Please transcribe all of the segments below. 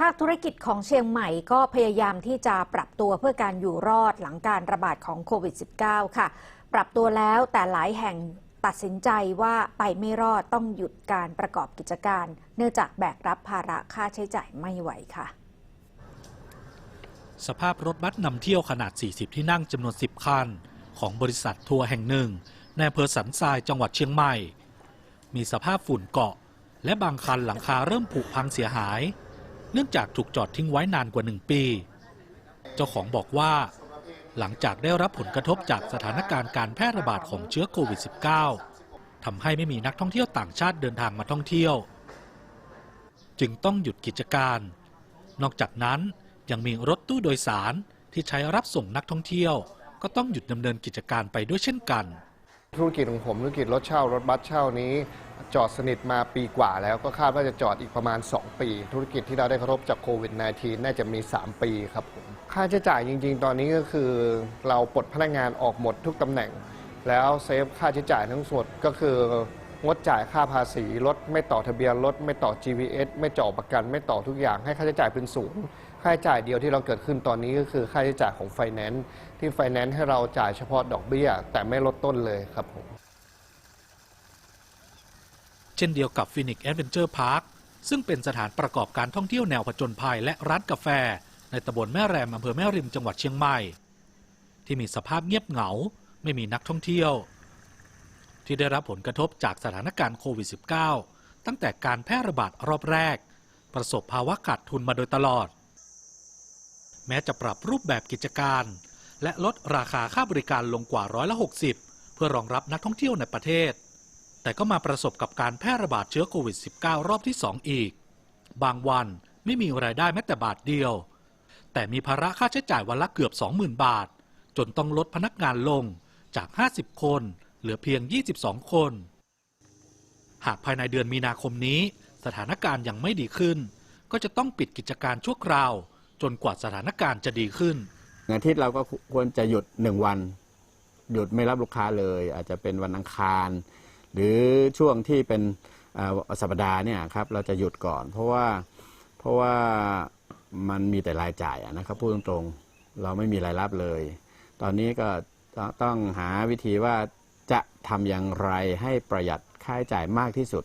ภาคธุรกิจของเชียงใหม่ก็พยายามที่จะปรับตัวเพื่อการอยู่รอดหลังการระบาดของโควิด -19 ค่ะ ปรับตัวแล้วแต่หลายแห่งตัดสินใจว่าไปไม่รอดต้องหยุดการประกอบกิจการ เนื่องจากแบกรับภาระค่าใช้จ่ายไม่ไหวค่ะ สภาพรถบัสนำเที่ยวขนาด 40 ที่นั่งจำนวน 10 คัน ของบริษัททัวร์แห่งหนึ่งในอำเภอสันทรายจังหวัดเชียงใหม่ มีสภาพฝุ่นเกาะ และบางคันหลังคาเริ่มผุพังเสียหาย นื่องจากถูกจอดทิ้งไว้นานกว่า1ปี เจ้าของบอกว่า หลังจากได้รับผลกระทบจากสถานการณ์การแพร่ระบาดของเชื้อโควิด -19 ทำให้ไม่มีนักท่องเที่ยวต่างชาติเดินทางมาท่องเที่ยว จึงต้องหยุดกิจการ นอกจากนั้นยังมีรถตู้โดยสารที่ใช้รับส่งนักท่องเที่ยว ก็ต้องหยุดดำเนินกิจการไปด้วยเช่นกัน ธุรกิจของผมธุรกิจรถเช่ารถบัสเช่านี้ จอดสนิทมาปีกว่าแล้วก็คาดว่าจะจอดอีกประมาณ 2 ปี ธุรกิจที่เราได้กระทบจากโควิด -19 น่าจะมี 3 ปีครับผมค่าใช้จ่ายจริง ๆ ตอนนี้ก็คือเราปลดพนักงานออกหมดทุกตำแหน่ง แล้วเซฟค่าใช้จ่ายทั้งหมดก็คือ งดจ่ายค่าภาษีรถไม่ต่อทะเบียนรถไม่ต่อ GPS ไม่จ่อประกัน ไม่ต่อทุกอย่างให้ค่าใช้จ่ายเป็นศูนย์ค่าใช้จ่ายเดียวที่เราเกิดขึ้นตอนนี้ก็คือค่าใช้จ่ายของไฟแนนซ์ที่ไฟแนนซ์ให้เราจ่ายเฉพาะดอกเบี้ย แต่ไม่ลดต้นเลยครับผมเช่นเดียวกับ Phoenix Adventure Park ซึ่งเป็นสถานประกอบการท่องเที่ยวแนวผจญภัยและร้านกาแฟ ในตำบลแม่แรมอำเภอแม่ริมจังหวัดเชียงใหม่ ที่มีสภาพเงียบเหงา ไม่มีนักท่องเที่ยว ที่ได้รับผลกระทบจากสถานการณ์โควิด -19 ตั้งแต่การแพร่ระบาดรอบแรก ประสบภาวะขาดทุนมาโดยตลอด แม้จะปรับรูปแบบกิจการ และลดราคาค่าบริการลงกว่าร้อยละ60 เพื่อรองรับนักท่องเที่ยวในประเทศ แต่ก็มาประสบกับการแพร่ระบาดเชื้อโควิด -19 รอบที่ 2 อีก บางวันไม่มีรายได้แม้แต่บาทเดียว แต่มีภาระค่าใช้จ่ายวันละเกือบ 20,000 บาท จนต้องลดพนักงานลงจาก 50 คน เหลือเพียง 22 คน หากภายในเดือนมีนาคมนี้ สถานการณ์ยังไม่ดีขึ้น ก็จะต้องปิดกิจการชั่วคราว จนกว่าสถานการณ์จะดีขึ้น อาทิตย์เราก็ควรจะหยุดหนึ่งวัน หยุดไม่รับลูกค้าเลย อาจจะเป็นวันอังคาร หรือช่วงที่เป็นสัปดาห์เนี่ยครับเราจะหยุดก่อน เพราะว่าเพราะว่ามันมีแต่รายจ่ายนะครับพูดตรงๆ เราไม่มีรายรับเลย ตอนนี้ก็ต้องหาวิธีว่า จะทำอย่างไรให้ประหยัดค่าใช้จ่ายมากที่สุด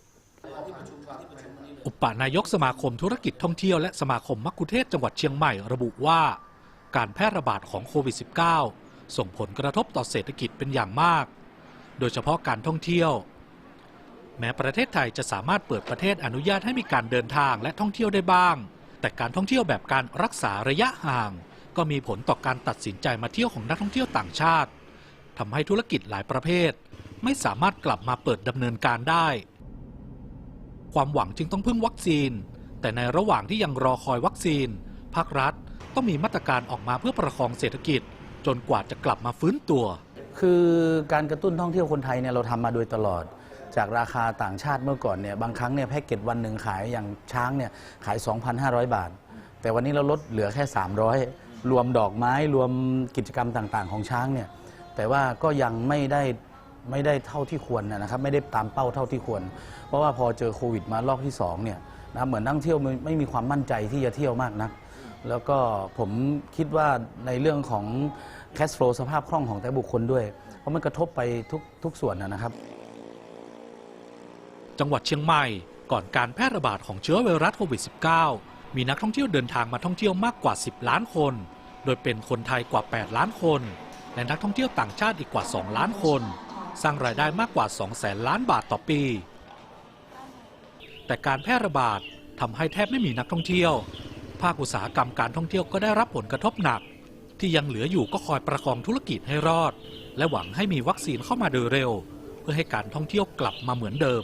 อุปนายกสมาคมธุรกิจท่องเที่ยวและสมาคมมักคุเทศจังหวัดเชียงใหม่ระบุว่า การแพร่ระบาดของโควิด -19 ส่งผลกระทบต่อเศรษฐกิจเป็นอย่างมาก โดยเฉพาะการท่องเที่ยว แม้ประเทศไทยจะสามารถเปิดประเทศอนุญาตให้มีการเดินทางและท่องเที่ยวได้บ้าง แต่การท่องเที่ยวแบบการรักษาระยะห่าง ก็มีผลต่อการตัดสินใจมาเที่ยวของนักท่องเที่ยวต่างชาติ ทำให้ธุรกิจหลายประเภท ไม่สามารถกลับมาเปิดดำเนินการได้ ความหวังจึงต้องพึ่งวัคซีน แต่ในระหว่างที่ยังรอคอยวัคซีน ภาครัฐต้องมีมาตรการออกมาเพื่อประคองเศรษฐกิจ จนกว่าจะกลับมาฟื้นตัว คือการกระตุ้นท่องเที่ยวคนไทยเนี่ยเราทำมาโดยตลอด จากราคาต่างชาติเมื่อก่อนเนี่ยบางครั้งเนี่ยแพ็กเกจวันหนึ่งขายอย่างช้างเนี่ยขาย 2,500 บาท แต่วันนี้เราลดเหลือแค่ 300 รวมดอกไม้รวมกิจกรรมต่าง ๆ ของช้างเนี่ย แต่ว่าก็ยังไม่ได้ไม่ได้เท่าที่ควรนะครับ ไม่ได้ตามเป้าเท่าที่ควร เพราะว่าพอเจอโควิดมารอบที่สองเนี่ยนะเหมือนนักท่งเที่ยวไม่มีความมั่นใจที่จะเที่ยวมากนัก แล้วก็ผมคิดว่าในเรื่องของ cash flow สภาพคล่องของแต่บุคคลด้วย เพราะมันกระทบไปทุกทุกส่วนนะครับ จังหวัดเชียงใหม่ก่อนการแพร่ระบาดของเชื้อไวรัสโควิด -19 มีนักท่องเที่ยวเดินทางมาท่องเที่ยวมากกว่า 10 ล้านคน โดยเป็นคนไทยกว่า 8 ล้านคน และนักท่องเที่ยวต่างชาติอีกกว่า 2 ล้านคน สร้างรายได้มากกว่า 2 แสนล้านบาทต่อปี แต่การแพร่ระบาดทำให้แทบไม่มีนักท่องเที่ยว ภาคอุตสาหกรรมการท่องเที่ยวก็ได้รับผลกระทบหนัก ที่ยังเหลืออยู่ก็คอยประคองธุรกิจให้รอด และหวังให้มีวัคซีนเข้ามาโดยเร็ว เพื่อให้การท่องเที่ยวกลับมาเหมือนเดิม